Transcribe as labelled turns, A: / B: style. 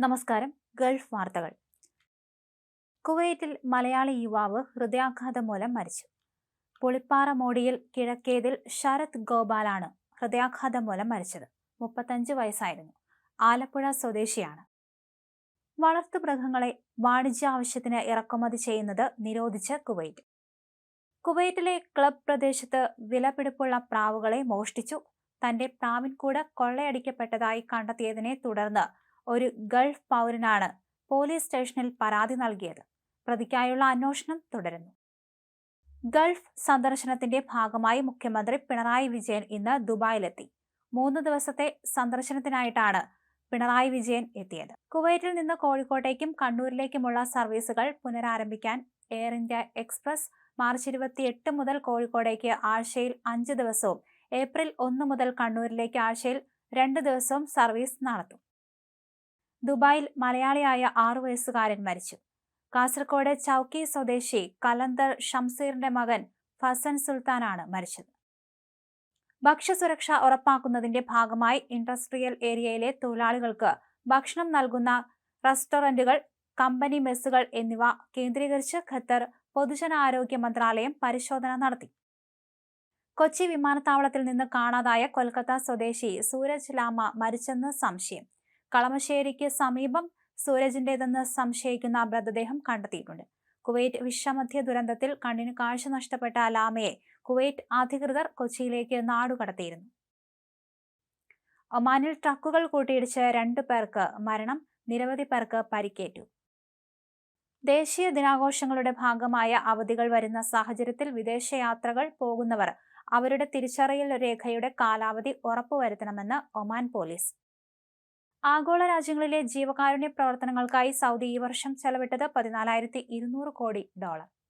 A: നമസ്കാരം. ഗൾഫ് വാർത്തകൾ. കുവൈറ്റിൽ മലയാളി യുവാവ് ഹൃദയാഘാതം മൂലം മരിച്ചു. പുളിപ്പാറ മോടിയിൽ കിഴക്കേതിൽ ശരത് ഗോപാലാണ് ഹൃദയാഘാതം മൂലം മരിച്ചത്. മുപ്പത്തഞ്ച് വയസ്സായിരുന്നു. ആലപ്പുഴ സ്വദേശിയാണ്. വളർത്തു മൃഗങ്ങളെ വാണിജ്യ ആവശ്യത്തിന് ഇറക്കുമതി ചെയ്യുന്നത് നിരോധിച്ച് കുവൈറ്റ്. കുവൈറ്റിലെ ക്ലബ് പ്രദേശത്ത് വിലപിടിപ്പുള്ള പ്രാവുകളെ മോഷ്ടിച്ചു. തന്റെ പ്രാവിൻകൂട് കൊള്ളയടിക്കപ്പെട്ടതായി കണ്ടെത്തിയതിനെ തുടർന്ന് ഒരു ഗൾഫ് പൗരനാണ് പോലീസ് സ്റ്റേഷനിൽ പരാതി നൽകിയത്. പ്രതിക്കായുള്ള അന്വേഷണം തുടരുന്നു. ഗൾഫ് സന്ദർശനത്തിന്റെ ഭാഗമായി മുഖ്യമന്ത്രി പിണറായി വിജയൻ ഇന്ന് ദുബായിലെത്തി. മൂന്ന് ദിവസത്തെ സന്ദർശനത്തിനായിട്ടാണ് പിണറായി വിജയൻ എത്തിയത്. കുവൈറ്റിൽ നിന്ന് കോഴിക്കോട്ടേക്കും കണ്ണൂരിലേക്കുമുള്ള സർവീസുകൾ പുനരാരംഭിക്കാൻ എയർ ഇന്ത്യ എക്സ്പ്രസ് മാർച്ച് ഇരുപത്തിയെട്ട് മുതൽ കോഴിക്കോടേക്ക് ആഴ്ചയിൽ അഞ്ച് ദിവസവും ഏപ്രിൽ ഒന്ന് മുതൽ കണ്ണൂരിലേക്ക് ആഴ്ചയിൽ രണ്ട് ദിവസവും സർവീസ് നടത്തും. ദുബായിൽ മലയാളിയായ ആറു വയസ്സുകാരൻ മരിച്ചു. കാസർഗോഡ് ചൌക്കി സ്വദേശി കലന്തർ ഷംസീറിന്റെ മകൻ ഫസൻ സുൽത്താനാണ് മരിച്ചത്. ഭക്ഷ്യസുരക്ഷ ഉറപ്പാക്കുന്നതിന്റെ ഭാഗമായി ഇൻഡസ്ട്രിയൽ ഏരിയയിലെ തൊഴിലാളികൾക്ക് ഭക്ഷണം നൽകുന്ന റെസ്റ്റോറന്റുകൾ കമ്പനി മെസ്സുകൾ എന്നിവ കേന്ദ്രീകരിച്ച് ഖത്തർ പൊതുജനാരോഗ്യ മന്ത്രാലയം പരിശോധന നടത്തി. കൊച്ചി വിമാനത്താവളത്തിൽ നിന്ന് കാണാതായ കൊൽക്കത്ത സ്വദേശി സൂരജ് ലാമ മരിച്ചെന്ന് സംശയം. കളമശ്ശേരിക്ക് സമീപം സൂരജിന്റേതെന്ന് സംശയിക്കുന്ന മൃതദേഹം കണ്ടെത്തിയിട്ടുണ്ട്. കുവൈറ്റ് വിഷമധ്യ ദുരന്തത്തിൽ കണ്ണിന് കാഴ്ച നഷ്ടപ്പെട്ട ലാമയെ കുവൈറ്റ് അധികൃതർ കൊച്ചിയിലേക്ക് നാടുകടത്തിയിരുന്നു. ഒമാനിൽ ട്രക്കുകൾ കൂട്ടിയിടിച്ച് രണ്ടു പേർക്ക് മരണം നിരവധി പേർക്ക് പരിക്കേറ്റു. ദേശീയ ദിനാഘോഷങ്ങളുടെ ഭാഗമായ അവധികൾ വരുന്ന സാഹചര്യത്തിൽ വിദേശയാത്രകൾ പോകുന്നവർ അവരുടെ തിരിച്ചറിയൽ രേഖയുടെ കാലാവധി ഉറപ്പുവരുത്തണമെന്ന് ഒമാൻ പോലീസ്. ആഗോള രാജ്യങ്ങളിലെ ജീവകാരുണ്യ പ്രവർത്തനങ്ങൾക്കായി സൗദി ഈ വർഷം ചെലവിട്ടത് പതിനാലായിരത്തി കോടി ഡോളർ.